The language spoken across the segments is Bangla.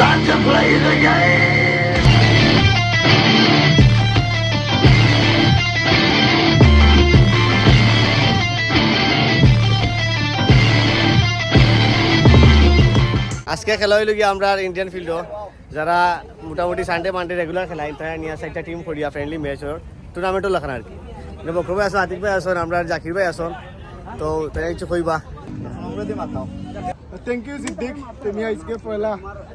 Time to play the game! আজকে খেলা হইল গিয়ে আমরা ইন্ডিয়ান ফিল্ডও যারা মোটামুটি সানডে মানডে রেগুলার খেলাই তাই নিয়ে চারটা টিম করিয়া ফ্রেন্ডলি ম্যাচর টুর্নামেন্টও লেখান আর কি। মানে বক্র ভাই আসো আতিক ভাই আসন আমরা জাকির ভাই আসন তো তাই কিছু কইবা। থ্যাংক ইউ সিদ্দিক তুমি আজকে পয়লা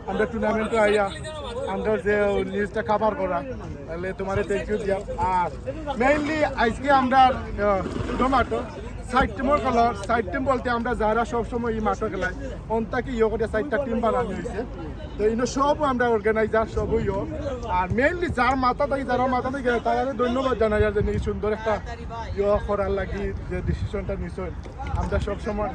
আমরা টুর্নামেন্টে আইয়া আন্ডার যে নিউজটা কাভার করা তাহলে তোমার থ্যাংক ইউ দিয়া আর মেইনলি আজকে আমরা মাঠও সাইড টিমর খেলার সাইড টিম বলতে আমরা যারা সবসময় এই মাঠও খেলাই, অন্তাকে ইয়ে করে সাইডটা টিম বানানো হয়েছে। তো ইনো সব আমরা অর্গানাইজার সবই ইয়ে। আর মেইনলি যার মাথা থেকে যারা মাথা থেকে তারা ধন্যবাদ জানাই যে নাকি সুন্দর একটা ইয়ে করার লাগি যে ডিসিশনটা নিছেন আমরা সবসময়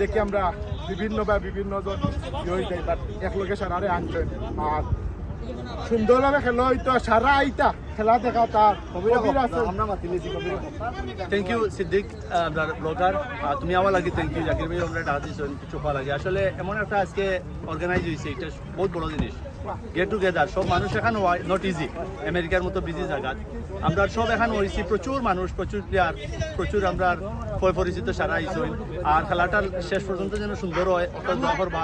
দেখি আমরা বিভিন্ন বা বিভিন্ন জন ইয়ে হয়ে যাই বাট একলগে সারারে আনছেন আর সুন্দরভাবে খেলো হইতো সারা আইতা খেলা দেখা তার থ্যাংক ইউ সিদ্দিক আপনার ব্লগার তুমি আমার লাগে থ্যাংক ইউ জাকির ভাই আমরা ডাকা দিয়েছেন কিছু পাওয়া লাগে। আসলে এমন একটা আজকে অর্গানাইজ হয়েছে এটা বহুত বড় জিনিস। গেট টুগেদার সব মানুষ এখন হয় নট ইজি আমেরিকার মতো বিজি জায়গা। আমরা সব এখন হয়েছি প্রচুর মানুষ প্রচুর প্লেয়ার প্রচুর আমরা পরিচিত সারা আইসই আর খেলাটা শেষ পর্যন্ত যেন সুন্দর হয় দোয়া করবা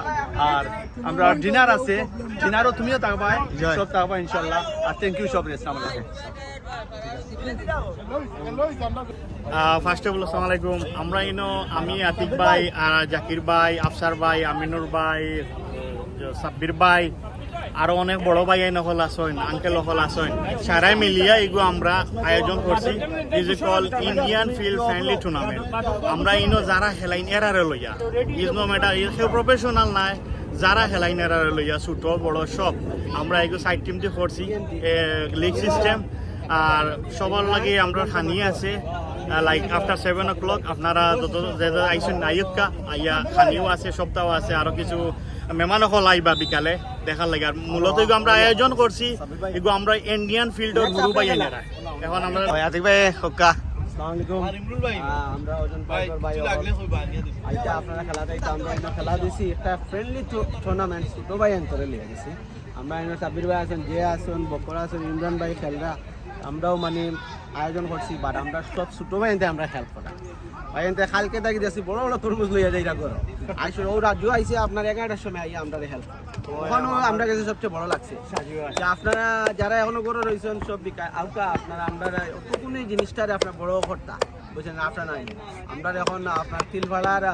আর আমরা ডিনার আছে। ডিনারও তুমিও থাকবাই সব থাকবা ইনশাল্লাহ। আর থ্যাংক ইউ সব রেস্ট আমাদের। ফার্স্ট অফ অল আসসালামু আলাইকুম। আমরা ইনো আমি আতিক ভাই আর জাকির ভাই আফসার ভাই আমিনুর ভাই সাব্বির ভাই আরও অনেক বড় ভাই হল আসেন আঙ্কেল হল আসেন সারাই মিলিয়া এগু আমরা আয়োজন করছি is call Indian field friendly tournament আমরা ইনো যারা খেলাইন এরারে লইয়া ইজ নো ম্যাটার কেউ প্রফেশনাল নাই, যারা খেলাইন এরারে লইয়া ছোট, বড়, সব। আমরা এগু সাইড টিম দিয়ে করছি লিগ সিস্টেম আর সবার লাগে আমরা খানি আছে like after seven o'clock আপনারা যত যে আইসেন আইয়ুকা আইয়া খানিও আছে, সপ্তাহ আছে, আরও কিছু মেহমানও হল আইবা বিকালে দেখার লাগে। আর মূলত আমরা আয়োজন করছি এগুলো আমরা ইন্ডিয়ান ফিল্ডের গুরু বাই আইনারা এখন আমরা আতিক ভাই হক্কা। আমরা ভাই ভাই সাবির ভাই আছেন যে আছেন বকর আছেন ইমরান ভাই খেলরা। আমরাও মানে আয়োজন করছি বাট আমরা সব ছোট ভাই আমরা খেল করা। এনতে খালকে দাগি দিয়েছি বড় বড় তরমুজ লইয়া যাই করো আইসো ও রাজু আইসে আপনার এগারোটার সময় আইয়া আমরা হেল্প ওখানেও আমরা কাছে সবচেয়ে বড় লাগছে। যে আপনারা যারা এখনও করে রয়েছেন সব আউকা আপনারা আমরা অতটুকুনি জিনিসটারে আপনার বড় করতা। বুঝছেন আপনার নাই। আমরা এখন আপনার তিল ভাড়ার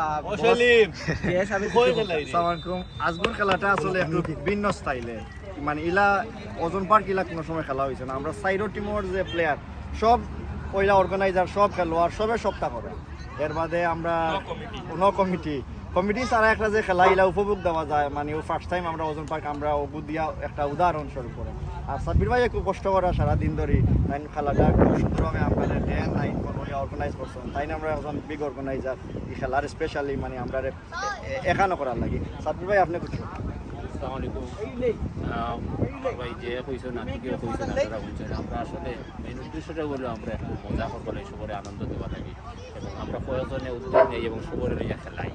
আসসালামাইকুম আজগুর খেলাটা আসলে একটু ভিন্ন স্টাইলে। মানে ইলা ওজন পার্ক ইলা কোনো সময় খেলা হয়েছে না। আমরা সাইডো টিমর যে প্লেয়ার সব ওইলা অর্গানাইজার সব খেলোয়াড় সবে সপ্তাহ করে এর বাদে আমরা কোনো কমিটি। কমিটি ছাড়া একটা যে খেলা ইলা উপভোগ দেওয়া যায় মানে ও ফার্স্ট টাইম আমরা ওজন পার্ক, আমরা ওগু দিয়া একটা উদাহরণ স্বরূপ করে। আর সাব্বির ভাই খুব কষ্ট করা সারাদিন ধরে, তাই খেলাটা খুব সুন্দরভাবে আমাদের ডে নাইট অর্গানাইজ করছেন, তাই না আমরা এখন বিগ অর্গানাইজার এই খেলার স্পেশালি মানে আমরা এখানো করার লাগে। সাব্বির ভাই, আপনি কিছু? আমরা আসলে মেন উদ্দেশ্যটা হলো আমরা একটু মজা করব সবরে আনন্দ দেওয়া লাগে। আমরা প্রয়োজনে উদ্যোগ নেই এবং সবরে নিয়ে খেলাই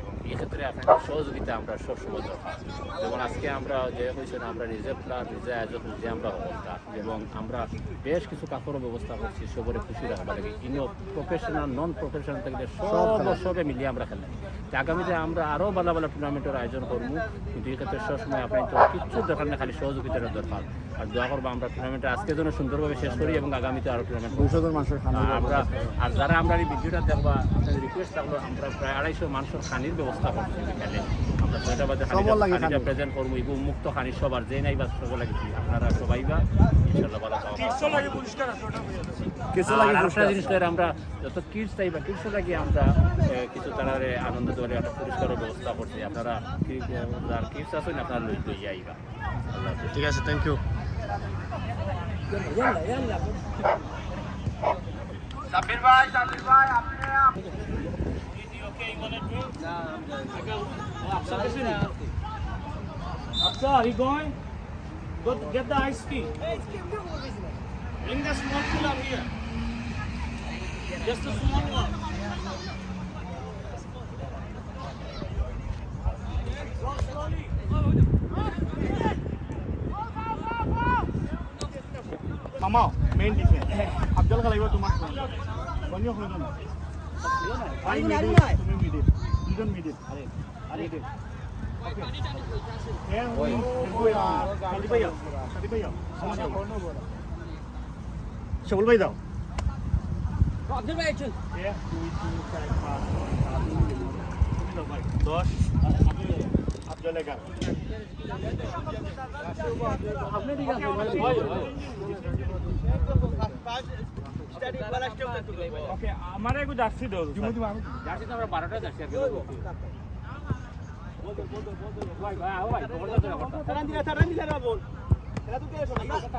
এবং এই ক্ষেত্রে আপনাদের সহযোগিতা আমরা সবসময় দরকার। যেমন আজকে আমরা যে কইছেন আমরা রিজার্ভ প্লাস রিজার্ভ আয়োজক যে আমরা অবস্থা এবং আমরা বেশ কিছু কাপড়ের ব্যবস্থা করছি সবরে খুশি রাখবা লাগে ইনিও প্রফেশনাল নন প্রফেশনাল থেকে সব সবে মিলিয়ে আমরা খেলাই তো আগামীতে আমরা আরও ভালো ভালো টুর্নামেন্টের আয়োজন করব কিন্তু এক্ষেত্রে সবসময় আপনার তো কিচ্ছু দরকার না খালি সহযোগিতার দরকার। আর দোয়া করব আমরা টুর্নামেন্টটা আজকে যেন সুন্দরভাবে শেষ করি এবং আগামীতে আরও টুর্নামেন্ট মানুষের খানা আমরা আর যারা আমরা এই ভিডিওটা দেখবা আপনাদের রিকোয়েস্ট থাকল আমরা প্রায় আড়াইশো মানুষের খানির ব্যবস্থা করছি বিকালে। আমরা ছয়টা বাজে। প্রেজেন্ট করব মুক্ত খানি সবার যে নাই বা লাগি আপনারা সবাই বা ইনশাল্লাহ ভালো আরেকটা জিনিস আমরা যত কিডস চাই বা কিডস লাগি আমরা কিছু তারারে আনন্দ দেওয়ার একটা পুরস্কারের ব্যবস্থা করছি। আপনারা যার কিডস আছেন আপনারা লই লই যাইবা ঠিক আছে thank you Okay, 100? Nah, going? Go to get the ice tea. Bring the small cooler here. Just a small one. Come on, main defense. Abdul Khalil, you must. When you hold on. দুজন মিডিল আরে আরে হ্যাঁ ভাই দাও দশ আফজল এগারো হয় হয় আমারে একটু জার্সি দাও জার্সি তো আমরা বারোটা জার্সি আর দেবো। ভাই ভাই আও ভাই খবর দাও তোরা কথা।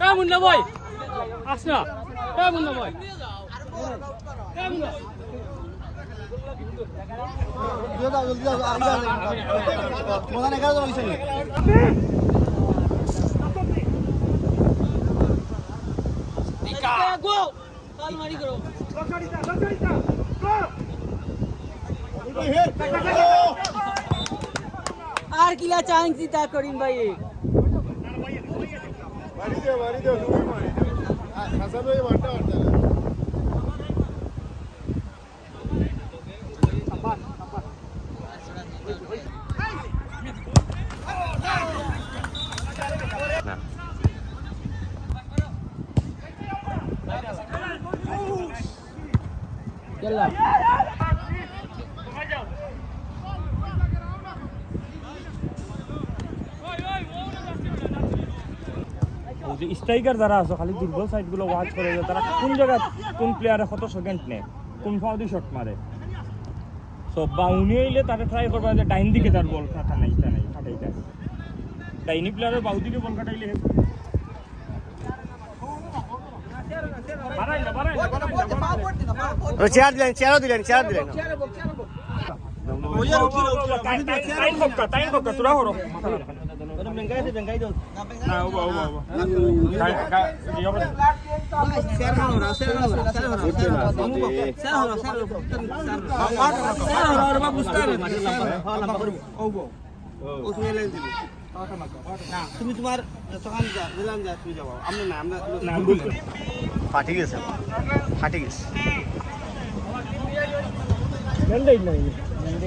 এ মুন্না ভাই আস না এ মুন্না ভাই এ মুন্না আর কিলা চান্স তা করিম ভাই মারি দে মারি দে তুমি মারি দে হাসান ভাই মারতে পারতে যে স্ট্রাইকার যারা আছে, খালি দুর্বল সাইডগুলো ওয়াচ করে তারা কোন জায়গায় কোন প্লেয়ারে কত সেকেন্ড নেয় কোন ফাউদি শট মারে সো বাউনি হইলে তারা ট্রাই করবা যে ডাইন দিকে তার বল কাটা নাই তা নাই কাটাইটা ডাইনি প্লেয়ারের বাউ দিকে বল কাটাইলে চেয়ার দিলেন চেয়ারও দিলেন চেয়ার দিলেন। তুমি তোমার সকাল যা দিলাম যা তুমি যাও। আমরা না আমরা ফাটি গেছে। ফাটি গেছে। ম্যান্ডেট নাই। গোল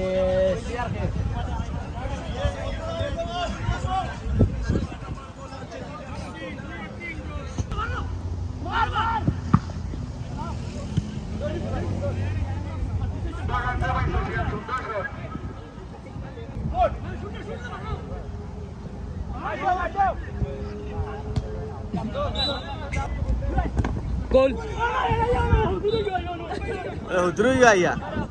হুদরু আইয়া আতিক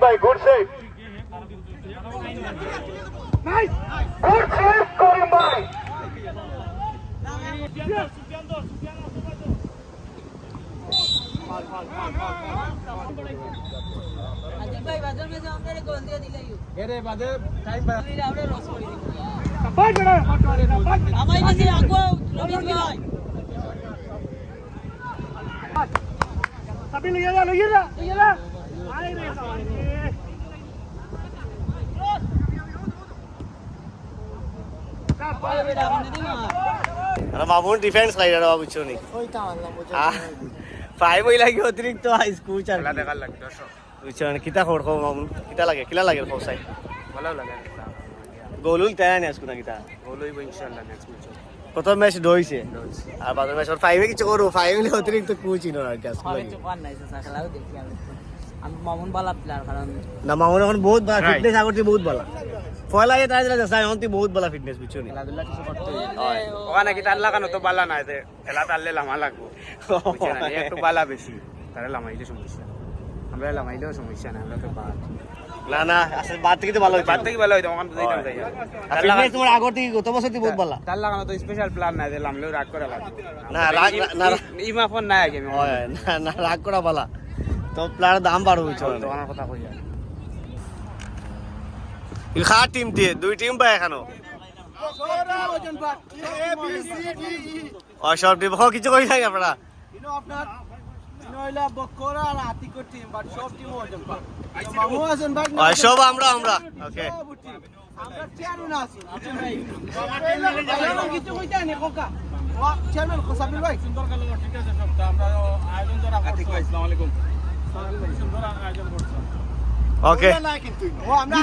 ভাই good save good save Karim ভাই আদিল ভাই বাজার মে আমাদের গোল দিয়ে দিলাই এরে বাদে টাইম আমরা আমরা রস করে দিব আমাই কাছে আগো রবিন ভাই। Tapi lah, lihat lah, lihat lah. Air ni kawan. Mamun defence খাই রে বাবু চুনি। ফাইভ হই লাগে অতিরিক্ত হাই স্কুল চার দেখার লাগে দর্শক। বুঝছেন কিতা খবর খবর মামুন কিতা লাগে কিলা লাগে খবর চাই? ভালো লাগে গোলুল তাই আনি আজকু না কিতা? বলই ইনশাআল্লাহ নেক্সট ম্যাচ প্রথম ম্যাচ দইছে আর বাদ ম্যাচ ওর ফাইভে কিছু করব। ফাইভ হলে অতিরিক্ত কুচ ইনো আর কি আজকু আমি লাগে তো পান নাই স্যার দেখি আমি আমি মামুন বালা প্লেয়ার কারণ না মামুন এখন বহুত ভালো. ফিটনেস বহুত ভালো পয়লা যে তাই দিলা যাই অন্তি বহুত ভালো ফিটনেস বুঝছ নি? খেলাধুলা কিছু করতে ওখানে কি তার লাগানো তো বালা নাই খেলা তারলে লামা লাগবো। বুঝছেন একটু বালা বেশি। তারা লামাইলে সমস্যা। আমরা লামাইলেও সমস্যা না আমরা তো না না আসলে বাদ থেকে তো ভালো হইতো বাদ থেকে ভালো হইতো আমার বুঝাইতাম যাই আর fitness তোমার আগর থেকে গত বছর থেকে বহুত ভালো। তার লাগানো তো স্পেশাল প্ল্যান নাই যে লামলেও রাগ করে লাগে না, রাগ- না, না। ইমা ফোন নাই আমি না না রাগ করা ভালা। তো প্লার দাম বাড়ো হইছে তো কথা কই আর খা টিম দিয়ে দুই টিম পায় এখানো। ও সব কিছু কই থাকে আপনারা? আপনার সব আমরা আমরা। ওকে ওকে ও আমরা